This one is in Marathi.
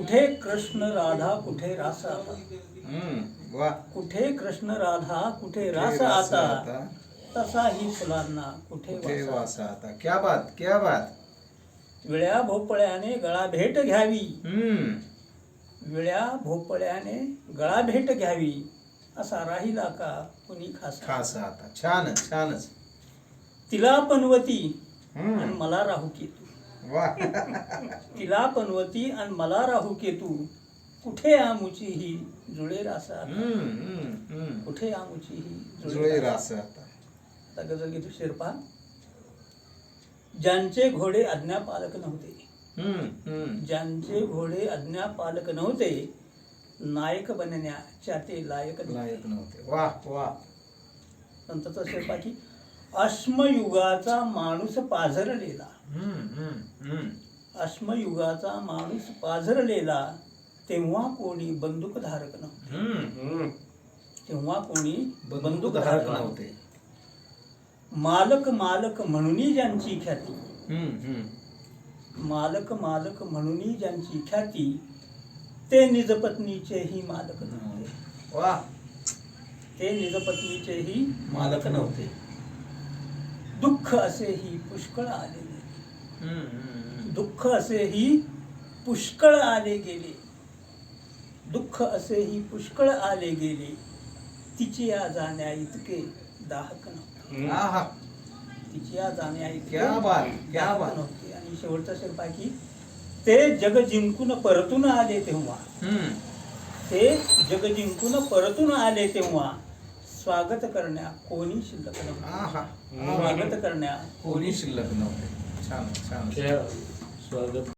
कुठे कृष्ण राधा कुठे रास आता? हम्म वा. कुठे कृष्ण राधा कुठे रास आता? आता? तसाही फुलांना कुठे कुठे वास वासा आता? क्या बात क्या बात. विळ्या भोपळ्याने गळा भेट घ्यावी. हम्म. विळ्या भोपळ्याने गळा भेट घ्यावी. असा राहिला का कुणी खासा? खास आता. छानच छानच. तिला पनवती. आणि मला राहू केतू. वा तिला पनवती आणि मला राहू केतू कुठे आमुची ही जुळे रासा कुठे आमुची ही जुळे रासा? आता. गजल घेतो शिरपा. ज्यांचे घोडे आज्ञापालक नव्हते. ज्यांचे घोडे आज्ञापालक नव्हते नायक बनण्याच्या ते लायक नव्हते. लायक नव्हते. वा वा. संतचा शिरपा की अश्मयुगाचा माणूस पाझरलेला. अश्मयुगाचा माणूस पाझरलेला तेव्हा कोणी बंदूकधारक नव्हते. तेव्हा कोणी बंदूकधारक नव्हते. मालक मालक म्हणून ज्यांची ख्याती. मालक मालक म्हणून ज्यांची ख्याती ते निजपत्नीचेही मालक नव्हते. वा. ते निजपत्नीचेही मालक नव्हते. दुःख असेही पुष्कळ आले गेले. दुःख असेही पुष्कळ आले गेले. दुःख असेही पुष्कळ आले गेले. तिची या जाण्या इतके दाहक नव्हते. तिची या जाण्या इतके दाहक. नव्हते. आणि शेवटचा शिरपा की ते जग जिंकून परतून आले तेव्हा. ते जग जिंकून परतून आले तेव्हा. स्वागत करण्या कोणी शिल्लक नव्हते. आहा स्वागत करण्या कोणी शिल्लक नव्हते. छान छान. स्वागत.